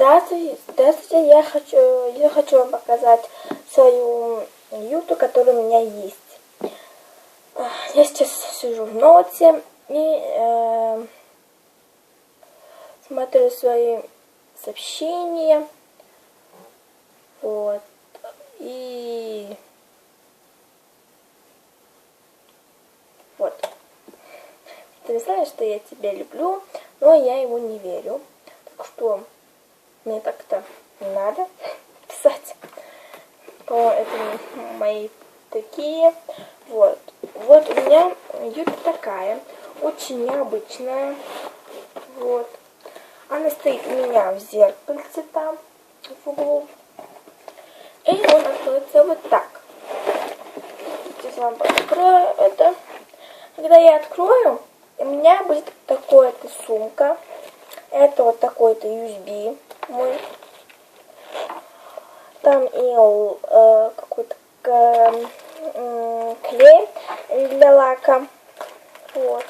Здравствуйте, здравствуйте, я хочу, я хочу вам показать свою юту, которая у меня есть. Я сейчас сижу в ноте и э, смотрю свои сообщения. Вот. И вот. Ты знаешь, что я тебя люблю, но я ему не верю. Так что мне так-то надо писать. То это мои такие. Вот. Вот у меня юбка такая, очень необычная. Вот. Она стоит у меня в зеркальце там, в углу. И он откроется вот так. Сейчас вам открою это. Когда я открою, у меня будет такая-то сумка. Это вот такой-то USB мой. Там и э, какой-то э, клей для лака. Вот.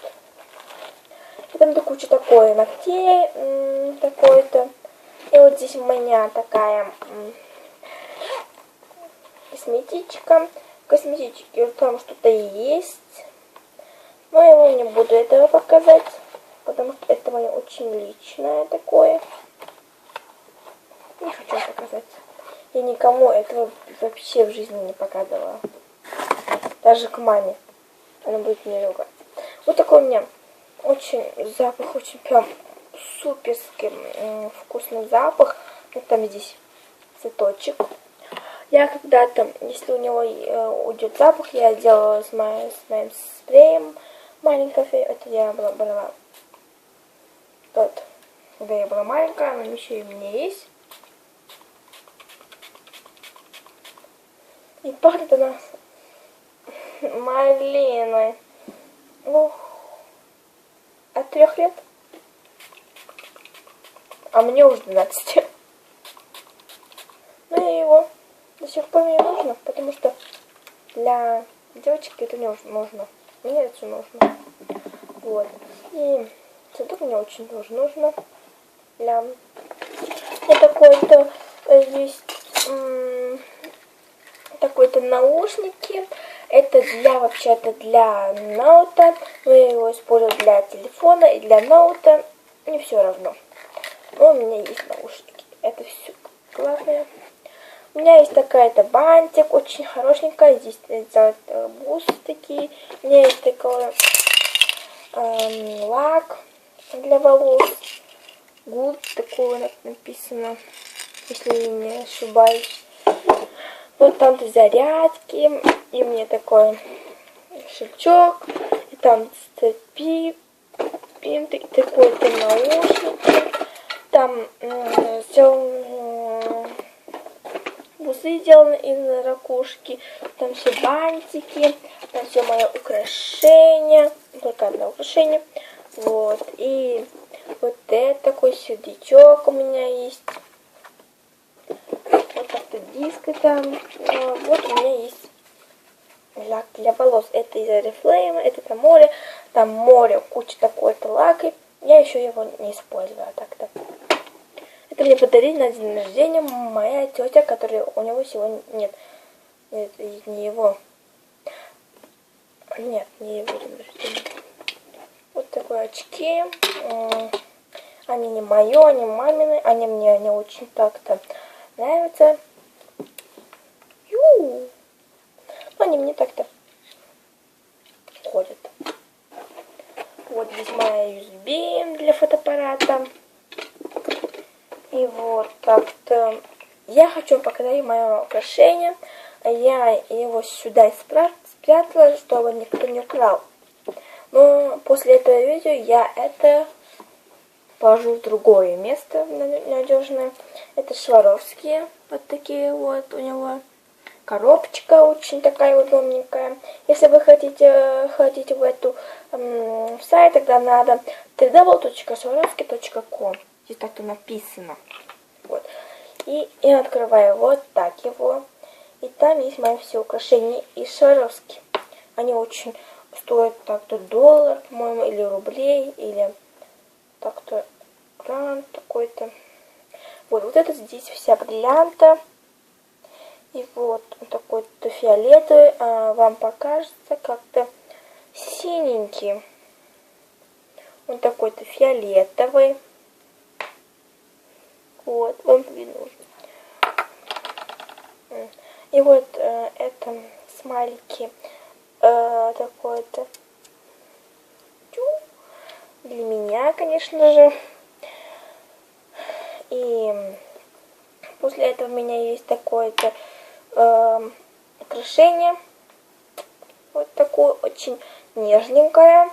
И там куча такой ногтей э, такой-то. И вот здесь у меня такая э, косметичка. Косметички там что-то есть. Но я вам не буду этого показать, потому что это мое очень личное такое. Не хочу показать. Я никому этого вообще в жизни не показывала. Даже к маме. Она будет меня ругать. Вот такой у меня очень запах, очень прям суперский вкусный запах. Вот там здесь цветочек. Я когда-то, если у него э, уйдет запах, я делала с, моим, с моим спреем маленькой. Это я была, была тот, когда я была маленькая, но еще и у меня есть. И пахнет она малиной. Ух. От трех лет. А мне уже 12. Ну и его до сих пор мне нужно, потому что для девочки это не нужно. Мне это нужно. Вот. И цветок мне очень тоже нужно. Для вот такой-то э, есть такой-то наушники. Это для вообще-то для ноута. Но я его использую для телефона и для ноута. Не все равно. Но у меня есть наушники. Это все главное. У меня есть такая-то бантик, очень хорошенькая. Здесь делают э, бусы такие. У меня есть такой эм, лак для волос. Гуд, такое написано, если я не ошибаюсь. Вот там зарядки, и мне такой шельчок, и там цепи, пинты, и такой-то наушники. Там э, сделан, бусы сделаны из ракушки, там все бантики, там все мои украшения, только одно украшение. Вот, и вот это такой сердечок у меня есть диска там. А, вот у меня есть лак для волос. Это из Oriflame, это там море. Там море, куча такой-то лака. Я еще его не использую а так-то. Это мне подарили на день рождения моя тетя, которая у него сегодня нет. Нет, не его. Нет, не его день рождения. Вот такие очки. Они не мои, они мамины. Они мне не очень так-то нравятся. Ну, они мне так-то ходят. Вот здесь моя USB для фотоаппарата. И вот так-то. Я хочу показать мое украшение. Я его сюда спрятала, чтобы никто не украл. Но после этого видео я это положу в другое место надежное. Это Шваровские. Вот такие вот у него коробочка очень такая удобненькая. Если вы хотите ходить в эту эм, сайт, тогда надо www.swarovski.com. Здесь так-то написано. Вот. И я открываю вот так его. И там есть мои все украшения из Шаровски. Они очень стоят так-то доллар, по-моему, или рублей, или так-то грант такой-то. Вот, вот это здесь вся бриллианта. И вот такой-то фиолетовый, а вам покажется как-то синенький. Он такой-то фиолетовый. Вот, вам видно. И вот э, это смайлики э, такой-то для меня, конечно же. И после этого у меня есть такое-то э, украшение. Вот такое очень нежненькое.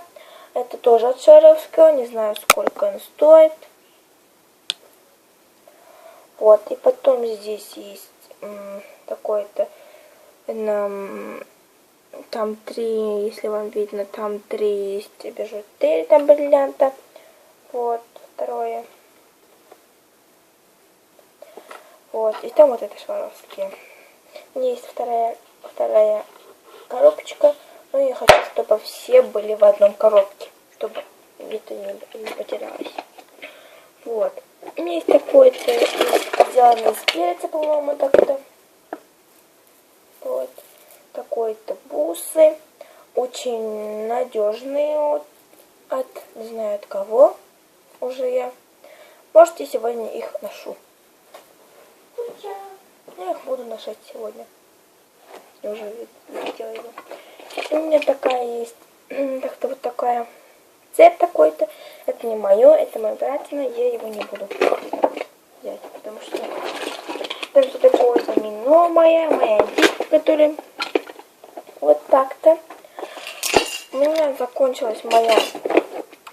Это тоже от Шаровского, не знаю, сколько он стоит. Вот, и потом здесь есть такой-то, там три, если вам видно, там три есть бижутерии, там бриллианта. Вот, второе. Вот, и там вот это Шваровские. У есть вторая, вторая коробочка, но я хочу, чтобы все были в одном коробке, чтобы где-то не, не потерялось. Вот. У меня есть такой-то, сделанный из перца, по-моему, так-то. Вот. Такой-то бусы. Очень надежные от, от, не знаю от кого уже я. Может, я сегодня их ношу. Я их буду носить сегодня. Я уже видела его. У меня такая есть, так-то вот такая цепь такой-то. Это не мое, это мой братина. Я его не буду взять, потому что там что такое замино моя, моя дичь, которая вот так-то. У меня закончилась моя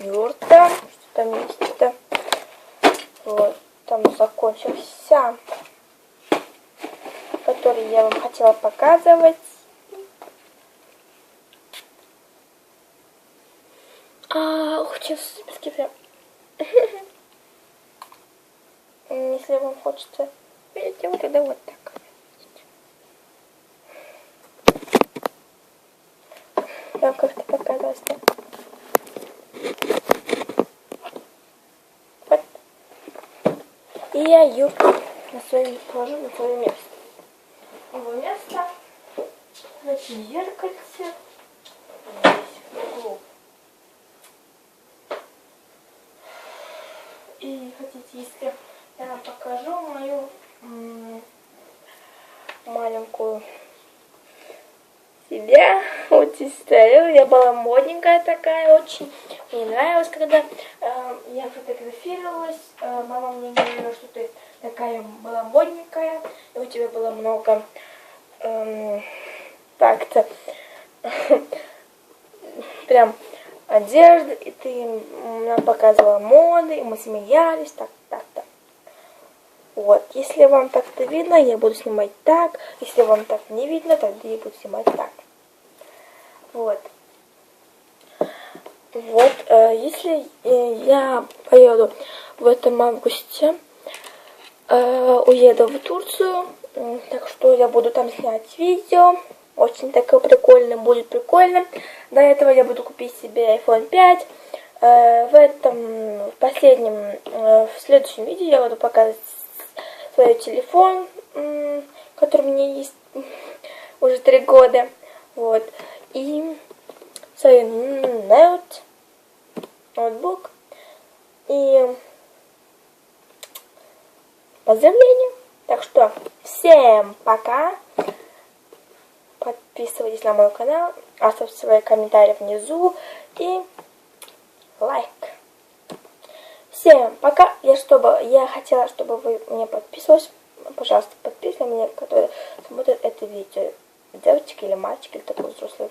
юрта. Что там есть-то? Вот, там закончился который я вам хотела показывать. А, ух, сейчас прям. Если вам хочется видите, вот тогда вот так. Вам как-то показалось, да? Вот. И я юбку на свое, положу на свое место его место. Значит, зеркальце. Здесь. И хотите, если я покажу мою маленькую себя. Вот здесь стою. Я была модненькая такая очень. Мне нравилось, когда э, я фотографировалась. Э, мама мне говорила, что ты такая была модненькая. И у тебя было много эм, так-то прям одежды, и ты нам показывала моды, и мы смеялись, так, так-то. Вот, если вам так-то видно, я буду снимать так, если вам так не видно, тогда я буду снимать так. Вот. Вот, э, если э, я поеду в этом августе, э, уеду в Турцию, так что я буду там снять видео. Очень такое прикольное, будет прикольно. До этого я буду купить себе iPhone 5. Э, в этом, в последнем, э, в следующем видео я буду показывать свой телефон, который у меня есть уже три года. Вот. И свой ноут, ноутбук. И поздравления. Так что всем пока. Подписывайтесь на мой канал, оставьте свои комментарии внизу и лайк. Всем пока. Я чтобы я хотела, чтобы вы мне подписывались. Пожалуйста, подписывайтесь на меня, которые смотрят это видео. Девочки или мальчики, или такой взрослый.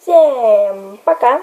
Всем пока.